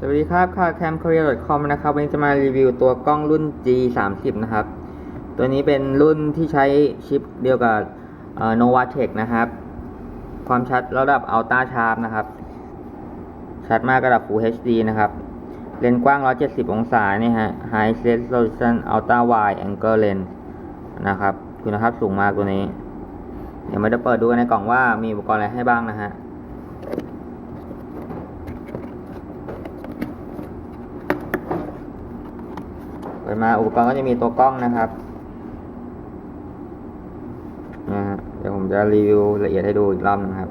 สวัสดีครับค่า camkorea.com นะครับ วันนี้จะมารีวิวตัวกล้องรุ่น G 3 0นะครับ ตัวนี้เป็นรุ่นที่ใช้ชิปเดียวกับ Novatech นะครับ ความชัดระดับ Ultra Sharp นะครับ ชัดมากระดับ Full HD นะครับ เลนส์กว้าง 170 องศาเนี่ยฮะ High Resolution Ultra Wide Angle Lens นะครับ คุณภาพสูงมากตัวนี้ เดี๋ยวมาจะเปิดดูกันในกล่องว่ามีอุปกรณ์อะไรให้บ้างนะฮะ เปิด มาอุปกรณ์ก็จะมีตัวกล้องนะครับนะฮะเดี๋ยวผมจะรีวิวละเอียดให้ดูอีกรอบนึงครับ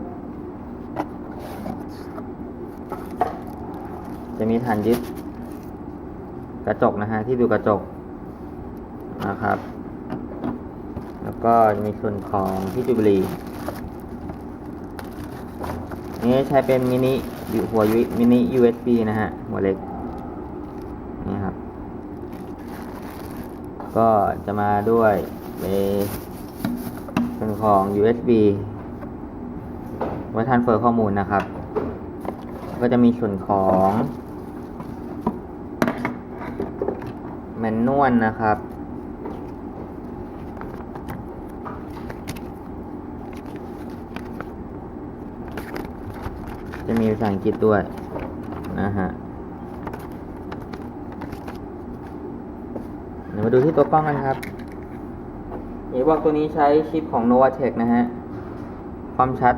จะมีฐานยึดกระจกนะฮะที่ดูกระจกนะครับ แล้วก็มีส่วนของที่จูบลีนี่ใช้เป็นมินิหัวมินิ USB นะฮะ หัวเล็ก นี่ครับ ก็จะมาด้วยในส่วนของ USB ไว้ทันเฟอร์ข้อมูลนะครับ ก็จะมีส่วนของแมนนวลนะครับ จะมีภาษาอังกฤษด้วยนะฮะ เดี๋ยวมาดูที่ตัวกล้องกันครับเห็นว่าตัวนี้ใช้ชิปของ Novatech นะฮะ ความชัด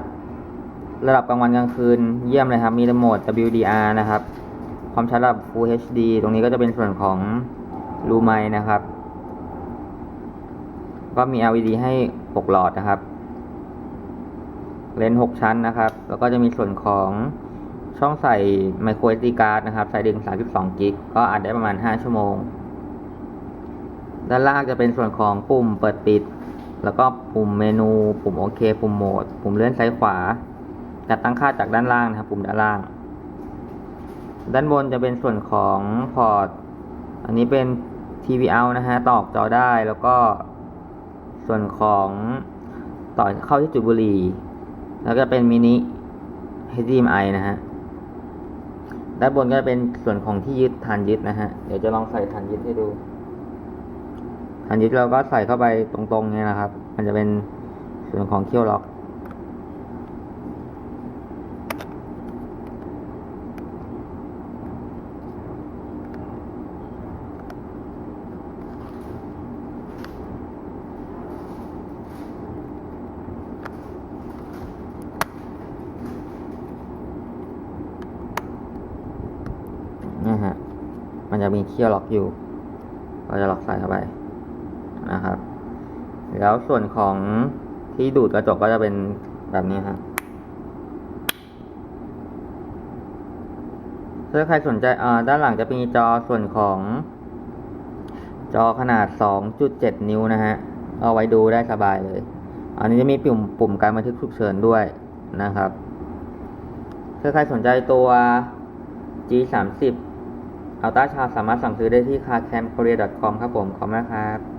ระดับกลางวันกลางคืนเยี่ยมเลยครับ มีโหมด WDR นะครับ ความชัดระดับ Full HD ตรงนี้ก็จะเป็นส่วนของ Lumai นะครับ ก็มี LED ให้ 6 หลอดนะครับ เลนส์6ชั้นนะครับ แล้วก็จะมีส่วนของช่องใส่ micro SD card นะครับ ใส่ดึง32 กิก ก็อัดได้ประมาณ 5 ชั่วโมง ด้านล่างจะเป็นส่วนของปุ่มเปิดปิด แล้วก็ปุ่มเมนู ปุ่มโอเค ปุ่มโหมด ปุ่มเลื่อนซ้ายขวาจะตั้งค่าจากด้านล่างนะครับ ปุ่มด้านล่าง ด้านบนจะเป็นส่วนของพอร์ต อันนี้เป็น TV out นะฮะต่อออกจอได้แล้วก็ส่วนของต่อเข้าที่จุดบุหรี่ แล้วก็เป็นมินิ HDMI นะฮะ ด้านบนก็จะเป็นส่วนของที่ยึดฐานยึดนะฮะ เดี๋ยวจะลองใส่ฐานยึดให้ดู ฐานยึดเราก็ใส่เข้าไปตรงๆเนี่ยนะครับ มันจะเป็นส่วนของเคี่ยวล็อก นะฮะ มันจะมีเคี่ยวล็อกอยู่ก็จะล็อกใส่เข้าไป นะครับ แล้วส่วนของที่ดูดกระจกก็จะเป็นแบบนี้ครับถ้าใครสนใจอ่าด้านหลังจะมีจอส่วนของ จอขนาด 2.7 นิ้วนะฮะ เอาไว้ดูได้สบายเลย อันนี้จะมีปุ่มปุ่มการบันทึกฉุกเฉินด้วยนะครับถ้าใครสนใจตัว G 3 0อัลต้าชาสามารถสั่งซื้อได้ที่ carcamkorea.com ครับผม ขอบคุณครับ